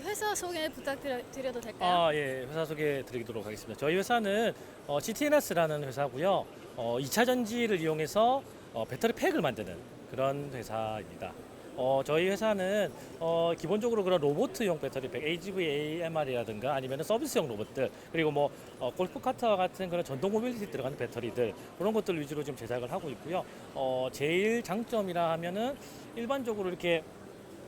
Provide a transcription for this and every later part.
회사 소개 부탁드려도 될까요? 아, 예, 회사 소개해 드리도록 하겠습니다. 저희 회사는 어, GTNS라는 회사고요. 어, 2차 전지를 이용해서 어, 배터리 팩을 만드는 그런 회사입니다. 어, 저희 회사는 어, 기본적으로 그런 로보트용 배터리 팩, AGV, AMR이라든가 아니면 서비스용 로봇들 그리고 뭐 어, 골프카트와 같은 그런 전동 모빌리티 들어가는 배터리들 그런 것들 위주로 지금 제작을 하고 있고요. 어, 제일 장점이라 하면은 일반적으로 이렇게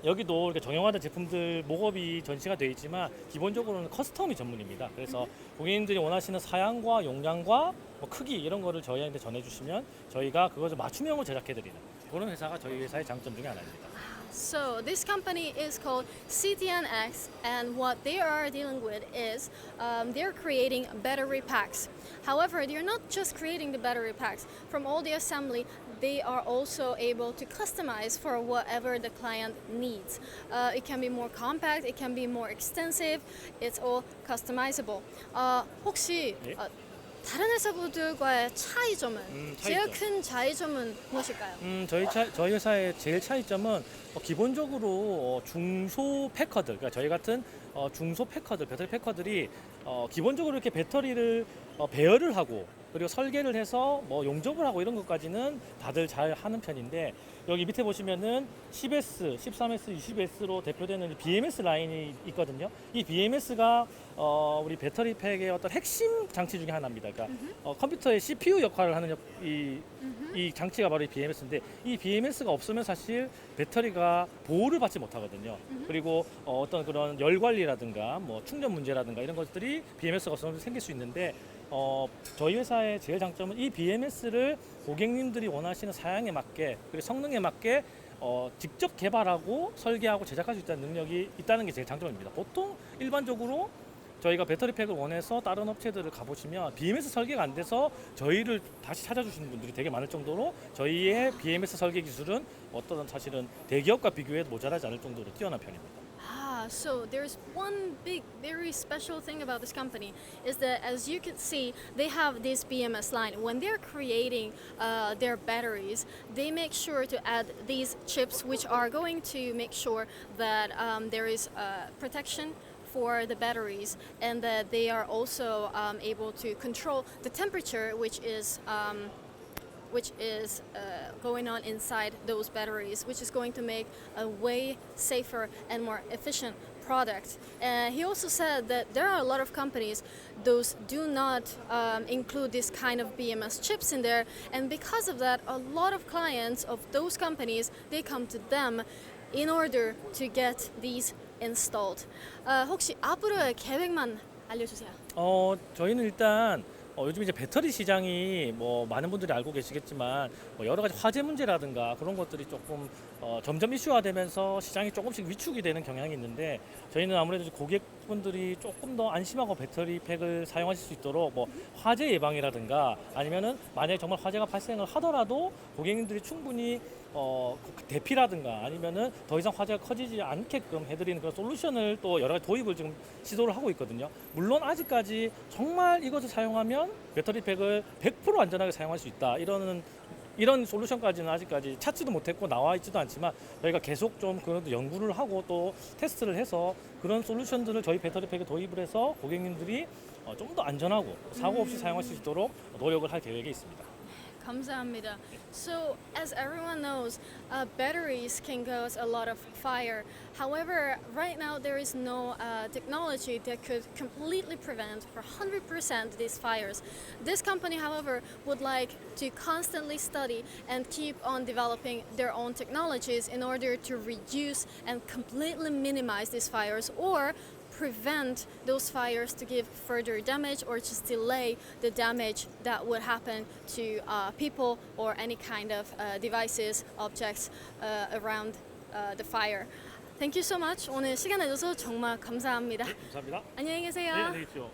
여기도 이렇게 정형화된 제품들 목업이 전시가 되어 있지만 기본적으로는 커스텀이 전문입니다. 그래서 고객님들이 원하시는 사양과 용량과 뭐 크기 이런 거를 저희한테 전해주시면 저희가 그것을 맞춤형으로 제작해드리는 그런 회사가 저희 회사의 장점 중에 하나입니다. So this company is called CTNX, and what they are dealing with is um, they're creating battery packs. However, they're not just creating the battery packs. From all the assembly, they are also able to customize for whatever the client needs. Uh, it can be more compact, it can be more extensive. It's all customizable. Uh, 혹시 네. 어, 다른 회사분들과의 차이점은 음, 제일 차이점. 큰 차이점은 무엇일까요? 음, 저희 차, 저희 회사의 제일 차이점은 어, 기본적으로 어, 중소 패커들, 그러니까 저희 같은 어, 중소 패커들, 배터리 패커들이 어, 기본적으로 이렇게 배터리를 어, 배열을 하고 그리고 설계를 해서 뭐 용접을 하고 이런 것까지는 다들 잘 하는 편인데 여기 밑에 보시면은 10S, 13S, 20S로 대표되는 BMS 라인이 있거든요. 이 BMS가 어, 우리 배터리 팩의 어떤 핵심 장치 중에 하나입니다. 그러니까 어, 컴퓨터의 CPU 역할을 하는 역- 이, 이 장치가 바로 이 BMS인데 이 BMS가 없으면 사실 배터리가 보호를 받지 못하거든요. 그리고 어, 어떤 그런 열 관리라든가 뭐 충전 문제라든가 이런 것들이 BMS가 없으면 생길 수 있는데 어, 저희 회사의 제일 장점은 이 BMS를 고객님들이 원하시는 사양에 맞게 그리고 성능에 맞게 어, 직접 개발하고 설계하고 제작할 수 있다는 능력이 있다는 게 제일 장점입니다. 보통 일반적으로 저희가 배터리 팩을 원해서 다른 업체들을 가보시면 BMS 설계가 안 돼서 저희를 다시 찾아주시는 분들이 되게 많을 정도로 저희의 BMS 설계 기술은 어떤 사실은 대기업과 비교해도 모자라지 않을 정도로 뛰어난 편입니다. Ah, so there's one big, very special thing about this company is that, as you can see, they have this BMS line. When they're creating uh, their batteries, they make sure to add these chips, which are going to make sure that um, there is uh, protection for the batteries and that they are also um, able to control the temperature, which is. Um, which is uh, going on inside those batteries, which is going to make a way safer and more efficient product. Uh, he also said that there are a lot of companies those do not um, include this kind of BMS chips in there, and because of that, a lot of clients of those companies they come to them in order to get these installed. 어, 혹시 앞으로의 계획만 알려주세요. 어, 저희는 일단 어, 요즘 이제 배터리 시장이 뭐 많은 분들이 알고 계시겠지만 뭐 여러 가지 화재 문제라든가 그런 것들이 조금 어, 점점 이슈화되면서 시장이 조금씩 위축이 되는 경향이 있는데 저희는 아무래도 고객분들이 조금 더 안심하고 배터리 팩을 사용하실 수 있도록 뭐 화재 예방이라든가 아니면은 만약에 정말 화재가 발생을 하더라도 고객님들이 충분히 어, 그 대피라든가 아니면은 더 이상 화재가 커지지 않게끔 해드리는 그런 솔루션을 또 여러 가지 도입을 지금 시도를 하고 있거든요. 물론 아직까지 정말 이것을 사용하면 배터리 팩을 100% 안전하게 사용할 수 있다. 이러는 이런 솔루션까지는 아직까지 찾지도 못했고 나와 있지도 않지만 저희가 계속 좀 그런 연구를 하고 또 테스트를 해서 그런 솔루션들을 저희 배터리 팩에 도입을 해서 고객님들이 어, 좀더 안전하고 사고 없이 사용할 수 있도록 노력을 할 계획에 있습니다. 감사합니다. So, as everyone knows, uh, batteries can cause a lot of fire. However, right now there is no uh, technology that could completely prevent for 100% these fires. This company, however, would like to constantly study and keep on developing their own technologies in order to reduce and completely minimize these fires or prevent those fires to give further damage or just delay the damage that would happen to uh, people or any kind of uh, devices, objects uh, around uh, the fire. Thank you so much. 오늘 시간 내줘서 정말 감사합니다. 감사합니다. 안녕히 계세요. 네, 안녕히 계십시오.